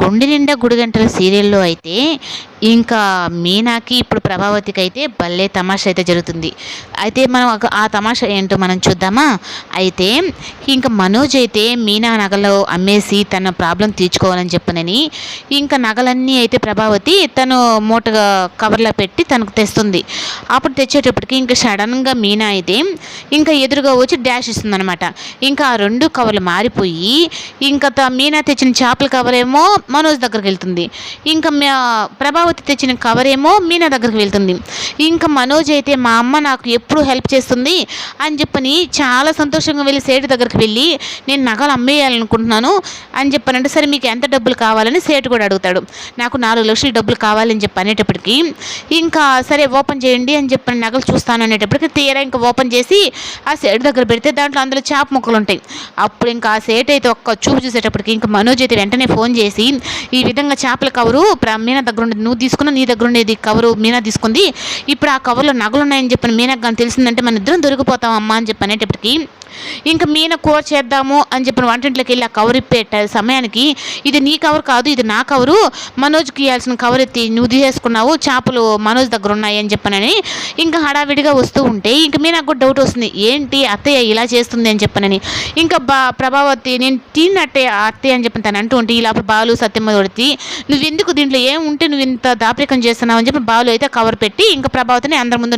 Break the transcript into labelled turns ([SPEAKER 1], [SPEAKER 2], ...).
[SPEAKER 1] గుండె నిండా గుడిగంటల సీరియల్లో అయితే ఇంకా మీనాకి ఇప్పుడు ప్రభావతికి అయితే భలే తమాషా అయితే జరుగుతుంది. అయితే మనం ఆ తమాషా ఏంటో మనం చూద్దామా? అయితే ఇంకా మనోజ్ అయితే మీనా నగలు అమ్మేసి తన ప్రాబ్లం తీర్చుకోవాలని చెప్పనని ఇంకా నగలన్నీ అయితే ప్రభావతి తను మూటగా కవర్లో పెట్టి తనకు తెస్తుంది. అప్పుడు తెచ్చేటప్పటికి ఇంకా సడన్గా మీనా అయితే ఇంకా ఎదురుగా వచ్చి డాష్ ఇస్తుంది అనమాట ఇంకా ఆ రెండు కవర్లు మారిపోయి ఇంకా త- మీనా తెచ్చిన చేపల కవర్ ఏమో మనోజ్ దగ్గరికి వెళ్తుంది. ఇంకా మా ప్రభావతి తెచ్చిన కవర్ ఏమో మీనా దగ్గరికి వెళ్తుంది. ఇంకా మనోజ్ అయితే మా అమ్మ నాకు ఎప్పుడు హెల్ప్ చేస్తుంది? అని చెప్పని చాలా సంతోషంగా వెళ్ళి సేటు దగ్గరికి వెళ్ళి నేను నగలు అమ్మేయాలనుకుంటున్నాను. అని చెప్పానంటే సరే మీకు ఎంత డబ్బులు కావాలని సేటు కూడా అడుగుతాడు. నాకు నాలుగు లక్షలు డబ్బులు కావాలని చెప్పి అనేటప్పటికి ఇంకా సరే ఓపెన్ చేయండి అని చెప్పి నగలు చూస్తాను అనేటప్పటికి తీరా ఇంకా ఓపెన్ చేసి ఆ సేటు దగ్గర పెడితే దాంట్లో అందులో చేప ముక్కలు ఉంటాయి. అప్పుడు ఇంకా ఆ సేట్ అయితే ఒక్క చూపు చూసేటప్పటికి ఇంకా మనోజ్ అయితే వెంటనే ఫోన్ చేసి ఈ విధంగా చేపల కవరు మీనా దగ్గర ఉండేది నువ్వు తీసుకున్న నీ దగ్గర ఉండేది కవరు మీనా తీసుకుంది. ఇప్పుడు ఆ కవర్లో నగలు ఉన్నాయని చెప్పిన మీనాకు కానీ తెలిసిందంటే మన ఇద్దరం దొరికిపోతాం అమ్మా అని చెప్పి అనేటప్పటికీ ఇంకా మీన కూర చేద్దాము అని చెప్పిన వంటింట్లోకి వెళ్ళి ఆ కవర్ ఇప్పేట సమయానికి ఇది నీ కవర్ కాదు ఇది నా కవరు మనోజ్కి ఇవ్వాల్సిన కవర్ ఎత్తి నువ్వు తీసేసుకున్నావు చేపలు మనోజ్ దగ్గర ఉన్నాయి అని చెప్పనని ఇంకా హడావిడిగా వస్తూ ఉంటే ఇంకా మీనాకు కూడా డౌట్ వస్తుంది ఏంటి అత్తయ్య ఇలా చేస్తుంది అని చెప్పనని. ఇంకా బా ప్రభావతి నేను తిన్నట్టే అత్తయ్య అని చెప్పి తను అంటూ ఉంటే ఇలా బాలు సత్యమ్మ కొడితే నువ్వు ఎందుకు దీంట్లో ఏం ఉంటే నువ్వు ఇంత దాపరికం చేస్తున్నావు? అని చెప్పి బాలు అయితే కవర్ పెట్టి ఇంకా ప్రభావతిని అందరి ముందు